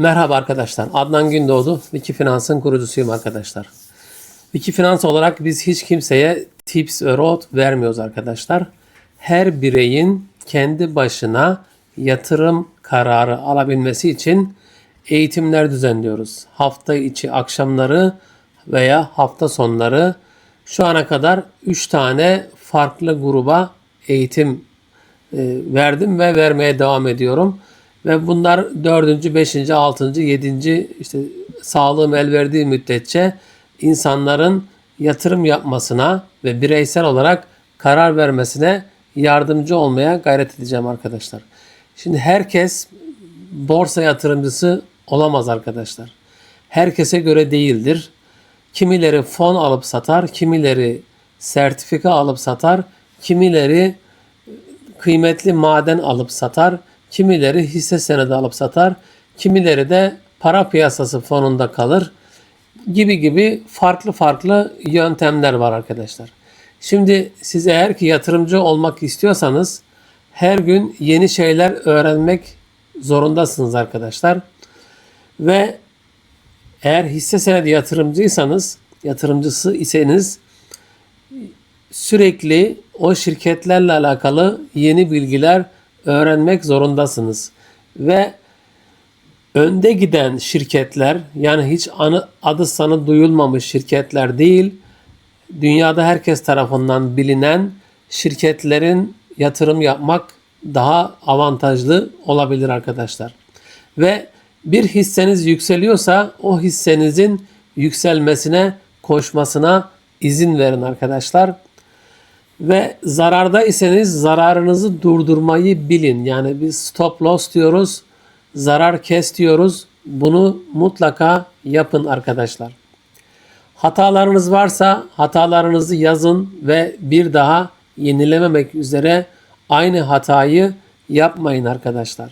Merhaba arkadaşlar. Adnan Gündoğdu. Wikifinans'ın kurucusuyum arkadaşlar. Wikifinans olarak biz hiç kimseye tips ve road vermiyoruz arkadaşlar. Her bireyin kendi başına yatırım kararı alabilmesi için eğitimler düzenliyoruz. Hafta içi akşamları veya hafta sonları şu ana kadar 3 tane farklı gruba eğitim e, verdim ve vermeye devam ediyorum. Ve bunlar dördüncü, beşinci, altıncı, yedinci işte sağlığım el verdiği müddetçe insanların yatırım yapmasına ve bireysel olarak karar vermesine yardımcı olmaya gayret edeceğim arkadaşlar. Şimdi herkes borsa yatırımcısı olamaz arkadaşlar. Herkese göre değildir. Kimileri fon alıp satar, kimileri sertifika alıp satar, kimileri kıymetli maden alıp satar, kimileri hisse senedi alıp satar, kimileri de para piyasası fonunda kalır gibi gibi farklı farklı yöntemler var arkadaşlar. Şimdi siz eğer ki yatırımcı olmak istiyorsanız her gün yeni şeyler öğrenmek zorundasınız arkadaşlar. Ve eğer hisse senedi yatırımcıysanız, yatırımcısı iseniz sürekli o şirketlerle alakalı yeni bilgiler öğrenmek zorundasınız. Ve önde giden şirketler yani hiç anı, adı sanı duyulmamış şirketler değil, dünyada herkes tarafından bilinen şirketlerin yatırım yapmak daha avantajlı olabilir arkadaşlar. Ve bir hisseniz yükseliyorsa o hissenizin yükselmesine, koşmasına izin verin arkadaşlar. Ve zararda iseniz zararınızı durdurmayı bilin. Yani biz stop loss diyoruz, zarar kes diyoruz. Bunu mutlaka yapın arkadaşlar. Hatalarınız varsa hatalarınızı yazın ve bir daha yenilememek üzere aynı hatayı yapmayın arkadaşlar.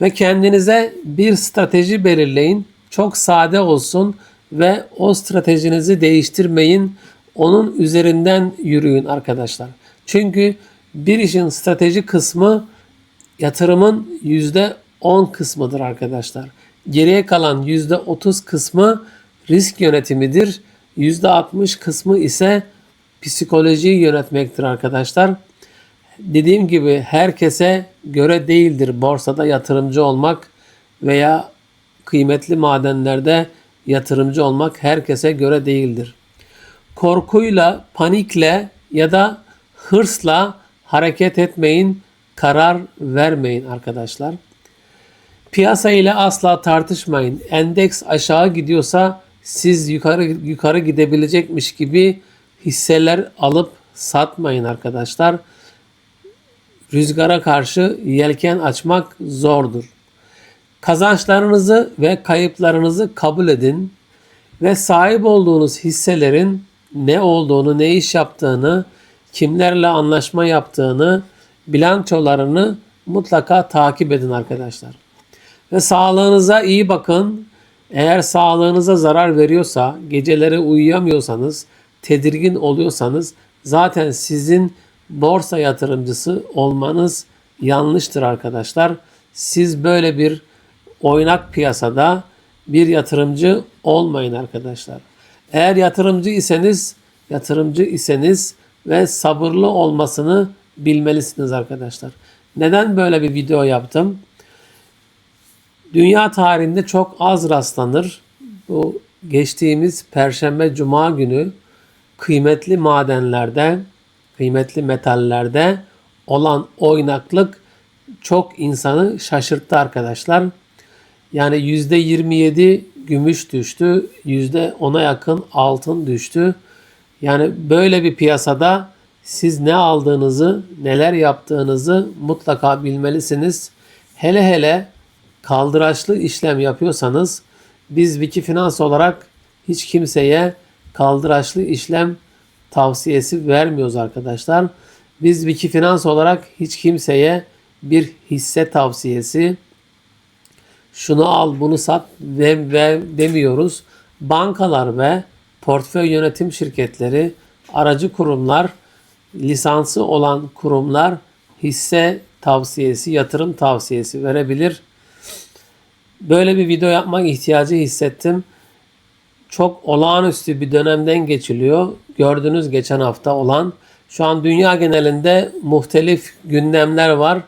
Ve kendinize bir strateji belirleyin. Çok sade olsun ve o stratejinizi değiştirmeyin. Onun üzerinden yürüyün arkadaşlar. Çünkü bir işin strateji kısmı yatırımın %10 kısmıdır arkadaşlar. Geriye kalan %30 kısmı risk yönetimidir. %60 kısmı ise psikolojiyi yönetmektir arkadaşlar. Dediğim gibi herkese göre değildir borsada yatırımcı olmak veya kıymetli madenlerde yatırımcı olmak herkese göre değildir. Korkuyla, panikle ya da hırsla hareket etmeyin, karar vermeyin arkadaşlar. Piyasa ile asla tartışmayın. Endeks aşağı gidiyorsa siz yukarı yukarı gidebilecekmiş gibi hisseler alıp satmayın arkadaşlar. Rüzgara karşı yelken açmak zordur. Kazançlarınızı ve kayıplarınızı kabul edin ve sahip olduğunuz hisselerin ne olduğunu, ne iş yaptığını, kimlerle anlaşma yaptığını, bilançolarını mutlaka takip edin arkadaşlar. Ve sağlığınıza iyi bakın. Eğer sağlığınıza zarar veriyorsa, geceleri uyuyamıyorsanız, tedirgin oluyorsanız zaten sizin borsa yatırımcısı olmanız yanlıştır arkadaşlar. Siz böyle bir oynak piyasada bir yatırımcı olmayın arkadaşlar. Eğer yatırımcı iseniz, yatırımcı iseniz ve sabırlı olmasını bilmelisiniz arkadaşlar. Neden böyle bir video yaptım? Dünya tarihinde çok az rastlanır. Bu geçtiğimiz Perşembe Cuma günü kıymetli madenlerde, kıymetli metallerde olan oynaklık çok insanı şaşırttı arkadaşlar. Yani %27 gümüş düştü, %10'a yakın altın düştü. Yani böyle bir piyasada siz ne aldığınızı, neler yaptığınızı mutlaka bilmelisiniz. Hele hele kaldıraçlı işlem yapıyorsanız biz Wikifinans olarak hiç kimseye kaldıraçlı işlem tavsiyesi vermiyoruz arkadaşlar. Biz Wikifinans olarak hiç kimseye bir hisse tavsiyesi şunu al bunu sat ve, ve demiyoruz. Bankalar ve portföy yönetim şirketleri, aracı kurumlar, lisansı olan kurumlar hisse tavsiyesi, yatırım tavsiyesi verebilir. Böyle bir video yapmak ihtiyacı hissettim. Çok olağanüstü bir dönemden geçiliyor. Gördünüz geçen hafta olan. Şu an dünya genelinde muhtelif gündemler var.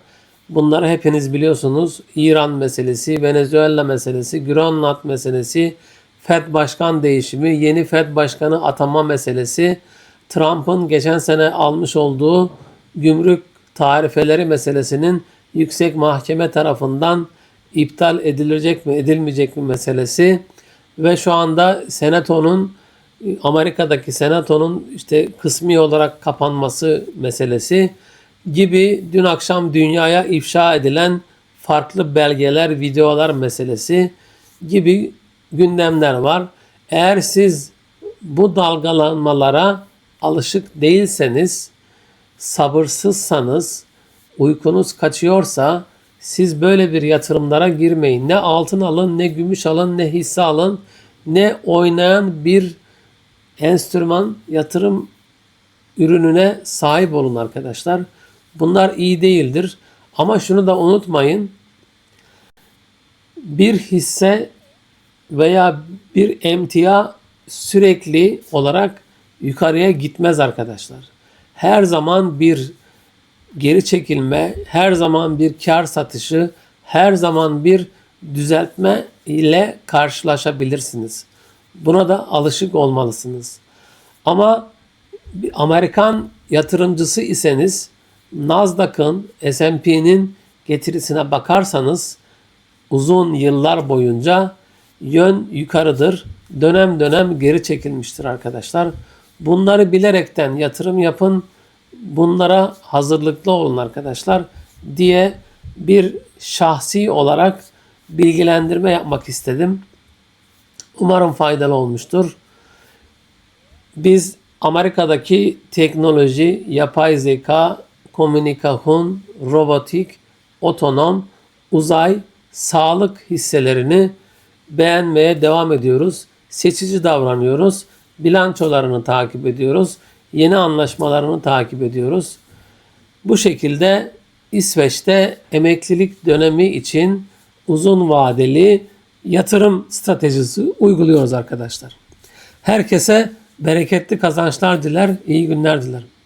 Bunları hepiniz biliyorsunuz. İran meselesi, Venezuela meselesi, Grönland meselesi, FED başkan değişimi, yeni FED başkanı atama meselesi, Trump'ın geçen sene almış olduğu gümrük tarifeleri meselesinin yüksek mahkeme tarafından iptal edilecek mi edilmeyecek mi meselesi ve şu anda senatonun Amerika'daki senatonun işte kısmi olarak kapanması meselesi gibi dün akşam dünyaya ifşa edilen farklı belgeler, videolar meselesi gibi gündemler var. Eğer siz bu dalgalanmalara alışık değilseniz, sabırsızsanız, uykunuz kaçıyorsa siz böyle bir yatırımlara girmeyin. Ne altın alın, ne gümüş alın, ne hisse alın, ne oynayan bir enstrüman yatırım ürününe sahip olun arkadaşlar. Bunlar iyi değildir. Ama şunu da unutmayın. Bir hisse veya bir emtia sürekli olarak yukarıya gitmez arkadaşlar. Her zaman bir geri çekilme, her zaman bir kar satışı, her zaman bir düzeltme ile karşılaşabilirsiniz. Buna da alışık olmalısınız. Ama Amerikan yatırımcısı iseniz Nasdaq'ın, S&P'nin getirisine bakarsanız uzun yıllar boyunca yön yukarıdır. Dönem dönem geri çekilmiştir arkadaşlar. Bunları bilerekten yatırım yapın. Bunlara hazırlıklı olun arkadaşlar diye bir şahsi olarak bilgilendirme yapmak istedim. Umarım faydalı olmuştur. Biz Amerika'daki teknoloji, yapay zeka, komünikasyon, robotik, otonom, uzay, sağlık hisselerini beğenmeye devam ediyoruz. Seçici davranıyoruz. Bilançolarını takip ediyoruz. Yeni anlaşmalarını takip ediyoruz. Bu şekilde İsveç'te emeklilik dönemi için uzun vadeli yatırım stratejisi uyguluyoruz arkadaşlar. Herkese bereketli kazançlar diler, iyi günler dilerim.